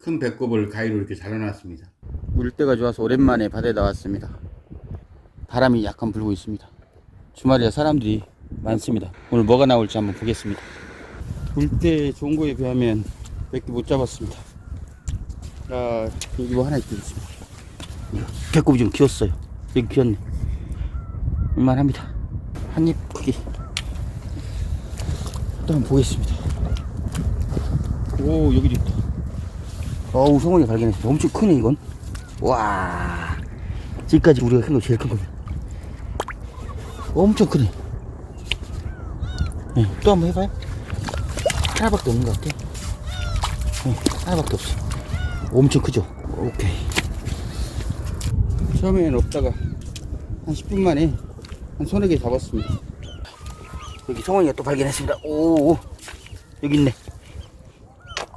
큰 배꼽을 가위로 이렇게 잘라놨습니다. 물때가 좋아서 오랜만에 바다에 나왔습니다. 바람이 약간 불고 있습니다. 주말이라 사람들이 많습니다. 오늘 뭐가 나올지 한번 보겠습니다. 물때 좋은 거에 비하면 몇 개 못 잡았습니다. 아, 여기 뭐 하나 있겠습니다. 배꼽이 좀 기었어요. 여기 기었네. 이만합니다. 한입 크기. 또 한번 보겠습니다. 오, 여기도 있다. 어우, 성원이 발견했어. 엄청 크네, 이건. 와. 지금까지 우리가 큰 거 제일 큰 겁니다 엄청 크네. 네, 또 한번 해봐요. 하나밖에 없는 것 같아. 네, 하나밖에 없어. 엄청 크죠? 오케이. 처음에는 없다가 한 10분 만에 한 서너 개 잡았습니다. 여기 성원이가 또 발견했습니다. 오. 여기 있네.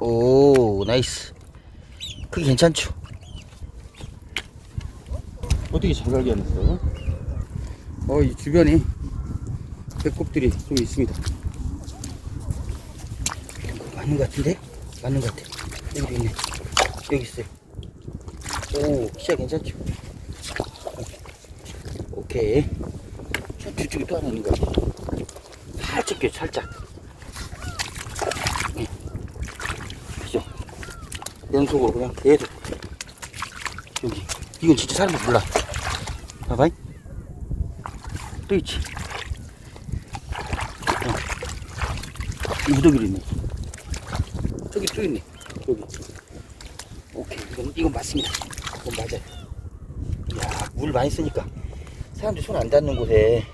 오 나이스 크기 괜찮죠 어떻게 잘 발견했어? 어, 이 주변에 배꼽들이 좀 있습니다. 맞는 것 같은데? 맞는 것 같아. 여기도 있네. 여기 있어요. 오, 시야 괜찮죠? 오케이. 저 뒤쪽에 또 하나 있는 것 같아. 살짝 껴, 살짝. 네. 그죠? 연속으로 그냥 계속. 여기. 이건 진짜 사람들 몰라. 봐봐. 또 있지. 어. 이 무더기로 있네. 저기 또 있네. 여기. 오케이. 이건, 이건 맞습니다. 이건 맞아요. 이야, 물 많이 쓰니까 사람들이 손 안 닿는 곳에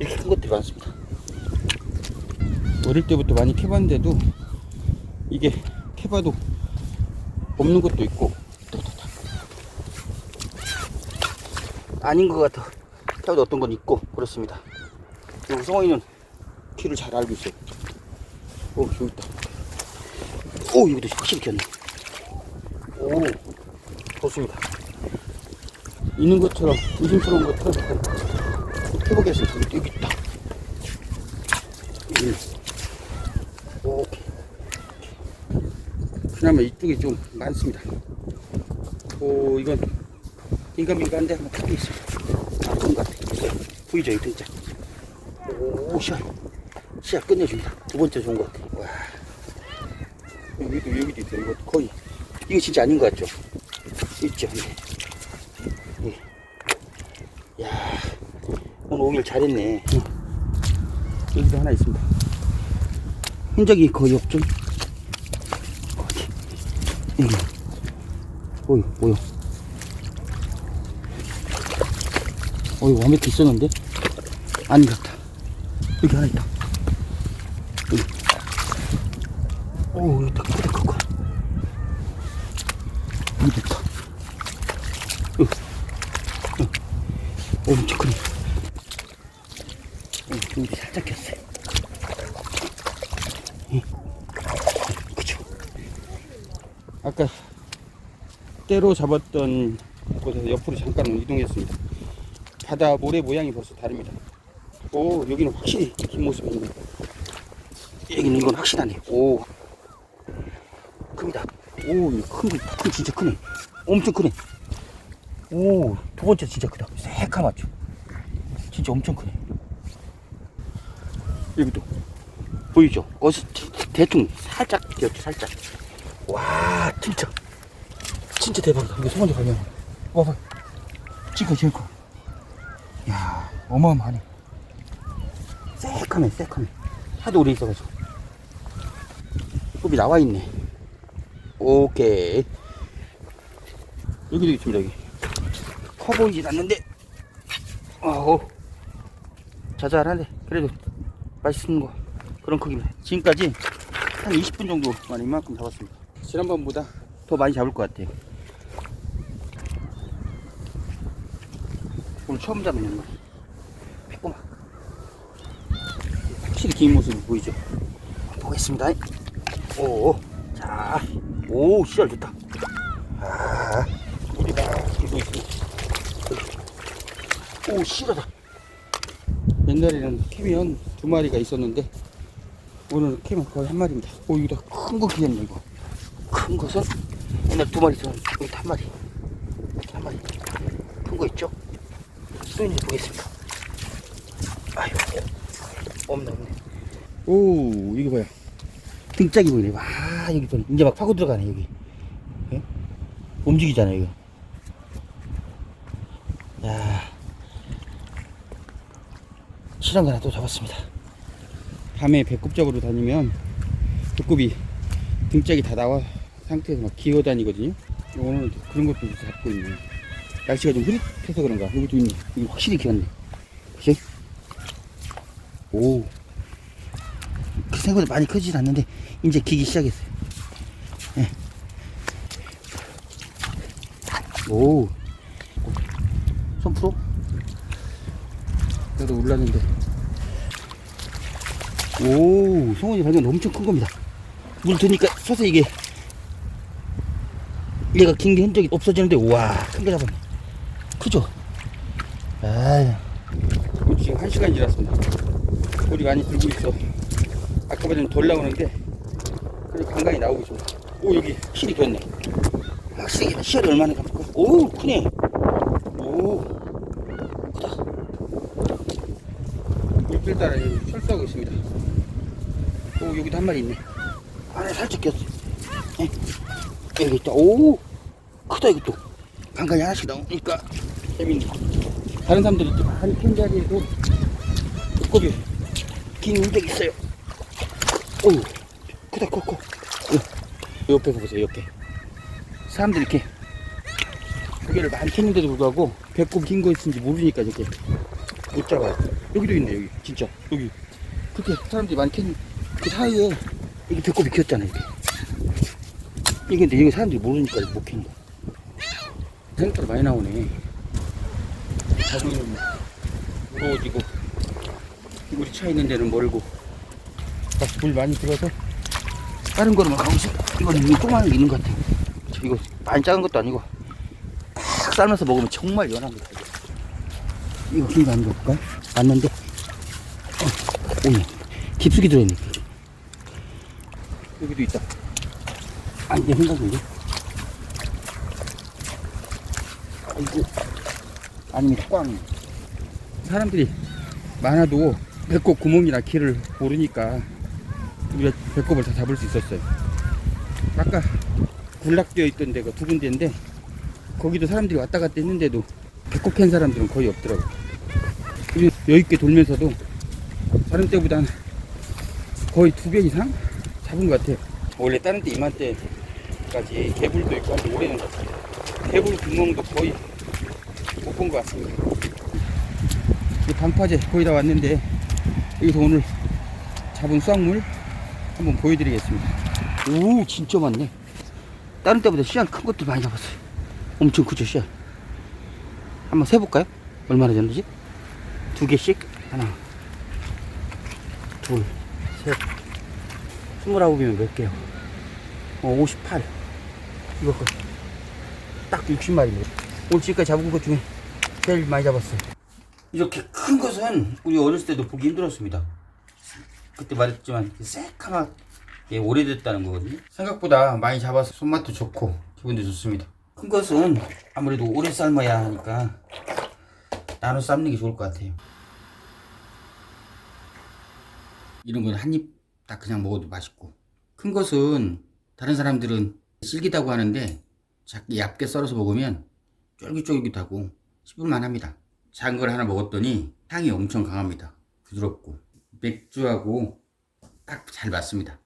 이렇게 큰 것들이 많습니다. 어릴 때부터 많이 캐봤는데도 이게 캐봐도 없는 것도 있고. 아닌 것 같아. 태워도 어떤 건 있고 그렇습니다. 우리 성원이는 키를 잘 알고 있어요. 오 여기 있다. 오 여기도 확실히 켰네. 오 좋습니다. 있는 것처럼 의심스러운 것처럼 해보겠습니다. 여기 있다. 여기 있네. 오케이. 그나마 이쪽이 좀 많습니다. 오 이건 민감민감한데 한번 타보겠습니다. 그런 것 같아. 보이죠, 이 등짝. 오, 시야. 시야 끝내줍니다. 두 번째 좋은 것 같아. 와. 여기도, 여기도 있어. 이거 거의. 이거 진짜 아닌 것 같죠? 있죠, 예. 예. 야 오늘 오길 잘했네. 응. 여기도 하나 있습니다. 흔적이 거의 없죠? 어디? 여기. 보여, 보여. 어, 이거 와메키 있었는데? 아닌 것 같다. 여기 하나 있다. 오, 여기 있다. 크다, 크고. 여기 있다. 여기. 엄청 크네. 어, 여기 살짝 꼈어요. 예. 그쵸. 아까 때로 잡았던 곳에서 옆으로 잠깐 이동했습니다. 바다 모래 모양이 벌써 다릅니다. 오, 여기는 확실히 긴 있네. 여기는 이건 확실하네. 오, 큽니다. 오, 이거 큰, 거, 큰 진짜 크네. 엄청 크네. 오, 두 번째 진짜 크다. 새카맣죠? 진짜 엄청 크네. 여기도 보이죠? 어서 대충 살짝 되었죠, 살짝. 와, 진짜. 진짜 대박이다. 이거 소문자 가면. 와봐. 제일 커. 야 어마어마하네. 새카매 새카매. 하도 오래 있어가지고. 굽이 나와있네. 오케이. 여기도 있습니다 여기. 커 보이진 않는데. 어우 자잘하네. 그래도 맛있는 거. 그런 크기입니다. 지금까지 한 20분 정도 만에 이만큼 잡았습니다 지난번보다 더 많이 잡을 것 같아요 오늘 처음 잡은 연말. 빼꼬마. 확실히 긴 모습이 보이죠? 보겠습니다. 오, 자, 오, 씨알 좋다. 아. 오, 씨알하다. 옛날에는 캐면 두 마리가 있었는데, 오늘은 캐면 거의 한 마리입니다. 오, 이거 큰거 기했네, 이거. 큰 것은 오늘 두 마리 더 여기 한 마리. 한 마리. 큰 거 있죠? 또 있는지 보겠습니다. 아유 없네 없네. 오 이거 봐요 등짝이 보이네. 와 여기 보네 이제 막 파고 들어가네 여기. 예? 움직이잖아요 이거. 야. 실한 거 하나 또 잡았습니다. 밤에 배꼽 잡으러 다니면 배꼽이 등짝이 다 나와 상태에서 막 기어 다니거든요. 오늘 그런 것도 잡고 있네. 날씨가 좀 흐릿해서 그런가. 여기도 있네 여기 확실히 기었네. 그치? 오. 그 생각보다 많이 크진 않는데 이제 기기 시작했어요. 예. 오. 손 풀어? 그래도 올랐는데. 오. 성원이 발견 엄청 큰 겁니다 물 드니까 서서 이게. 얘가 긴 게 흔적이 없어지는데 우와 큰 게 잡았네. 크죠? 아유 지금 한 시간 지났습니다. 물이 많이 들고 있어. 아까보다는 덜 나오는데 그래도 간간히 나오고 있습니다. 오 여기 실이 됐네. 확실히 시야를 얼마나 감을까? 오 크네. 오. 크다. 물길 따라 철수하고 있습니다. 오 여기도 한 마리 있네 안에 살짝 꼈어. 예. 여기 있다. 오 크다 이것도. 간간히 하나씩 나오니까 재밌네. 다른 사람들이 한캔 자리에도 두꺼비 긴 흔적이 있어요. 오 크다 커 커. 옆에 보세요 옆에. 사람들이 이렇게 조개를 많이 캤는데도 불구하고 배꼽 긴 거 있는지 모르니까 이렇게 못 잡아요. 여기도 있네 여기. 진짜. 여기. 그렇게 사람들이 많이 캔그 사이에 여기 배꼽이 기었잖아요 이게. 이게 근데 여기 사람들이 모르니까 못 캐는 거야. 생각보다 많이 나오네. 자기는 무거워지고 물이 차 있는 데는 멀고. 막물 많이 들어서 다른 거로만 가고 있어. 이거는 이거 조그마한 게 있는 것 같아. 저 이거 많이 작은 것도 아니고 팍 삶아서 먹으면 정말 연합니다 이거 긴거 아닌 거 볼까요? 맞는데? 어, 오네. 깊숙이 들어있네 여기도 있다. 아 이게 생각인데 아이고 아니면 꽝. 사람들이 많아도 배꼽 구멍이나 길을 모르니까 우리가 배꼽을 다 잡을 수 있었어요. 아까 군락되어 있던 데가 두 군데인데 거기도 사람들이 왔다 갔다 했는데도 배꼽 캔 사람들은 거의 없더라고 그리고 여유 있게 돌면서도 다른 때보단 거의 두 배 이상 잡은 것 같아요. 원래 다른 때 이맘때까지 개불도 있고 한데 올해는 개불 구멍도 거의 못 본 것 같습니다. 이 방파제 거의 다 왔는데 여기서 오늘 잡은 수확물 한번 보여드리겠습니다. 오 진짜 많네. 다른 때보다 씨앗 큰 것들 많이 잡았어요. 엄청 크죠 씨앗 한번 세볼까요? 얼마나 됐는지? 두 개씩? 하나 둘 셋 스물아홉이면 몇 개요? 어, 58 이거 거. 딱 60마리네. 오늘 지금까지 잡은 것 중에 제일 많이 잡았어요. 이렇게 큰 것은 우리 어렸을 때도 보기 힘들었습니다. 그때 말했지만 새카맣게 오래됐다는 거거든요. 생각보다 많이 잡아서 손맛도 좋고 기분도 좋습니다. 큰 것은 아무래도 오래 삶아야 하니까 나눠 삶는 게 좋을 것 같아요. 이런 건 한입 딱 그냥 먹어도 맛있고. 큰 것은 다른 사람들은 질기다고 하는데 작게 얇게 썰어서 먹으면 쫄깃쫄깃하고 씹을만 합니다. 작은 걸 하나 먹었더니 향이 엄청 강합니다. 부드럽고 맥주하고 딱 잘 맞습니다